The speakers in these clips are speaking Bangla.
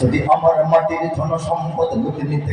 যদি আমার মাটির ধন সম্পদ লুটে নিতে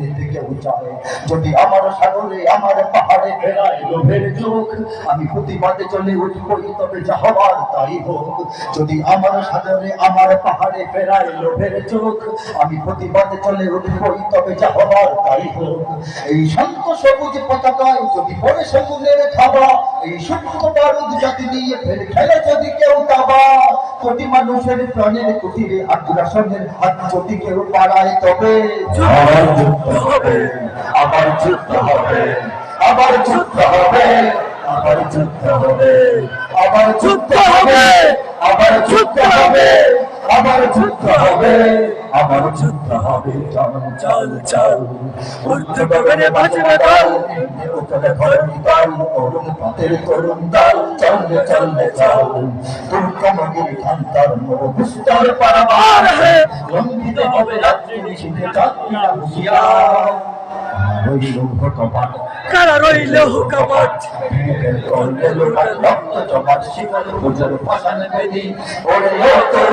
নিতে কেউ চায়, যদি আমার সাগরে, আমার পাহাড়ে ফেরায় চোখ আমি প্রতিবাদে চলে উঠবই তবে যা হবার তাই হোক। যদি আমার সাগরে, আমার পাহাড়ে ফেরায় লোভের চোখ আমি প্রতিবাদে চলে উঠবই তবে যা হবার তাই হোক। এই শান্ত সবুজ পতাকায় যদি খাবা এই বারুদ জাতি নিয়ে খেলে যদি কেউ দাবা কোটি মানুষের প্রাণের আগ্রাসনের হাত যদি কেউ পাড়ায় তবে আবার যুদ্ধ হবে, আবার যুদ্ধ হবে, আবার যুদ্ধ হবে, আবার যুদ্ধ হবে, আবার যুদ্ধ হবে, আবার হবে। যুদ্ধ হবে আবার যুদ্ধ হবে, চল চল উর্ধ গগনে বাজবে দল উতলে ধরণী দল অরুণ পথের তরুণ দল, চল রে চল। দুর্গমগির খান্তার মোর বিস্তার পারাবার হে লঙ্ঘিত হবে রাত্রি নিশীথে যাত্রীরা হুঁশিয়ার রইল কপাট কারা রইল হুকামত করলে রক্ত জমাট শিকল পূজার পাশান বেদি, ওরে ও তোর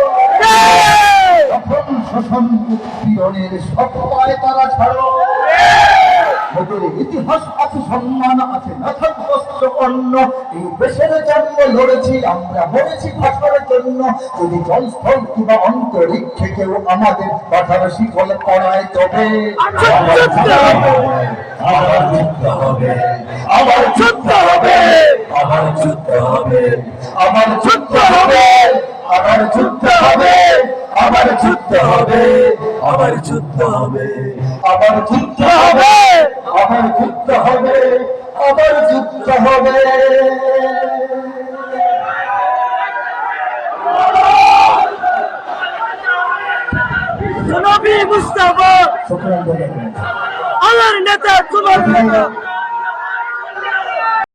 শোষণ উৎপীড়নের সব পায় তারা ছাড়ো। ওদের ইতিহাস আছে সম্মান আছে নাথাক বস্ত্র অন্য এই দেশের জন্ম লড়েছি আমরা মরেছি ভাষার জন্য। যদি জলস্থল কিংবা অন্তরিক্ষে কেউ আমাদের বাধার শিকল পড়ায় তবে আবার যুদ্ধ হবে। আবার যুদ্ধ হবে। আবার যুদ্ধ হবে। আবার যুদ্ধ হবে। আবার যুদ্ধ হবে। আবার যুদ্ধ হবে। আবার যুদ্ধ হবে। আবার যুদ্ধ হবে। আবার যুদ্ধ হবে। আবার যুদ্ধ হবে। নবী মুস্তাফা। আমার নেতা তোমার নেতা।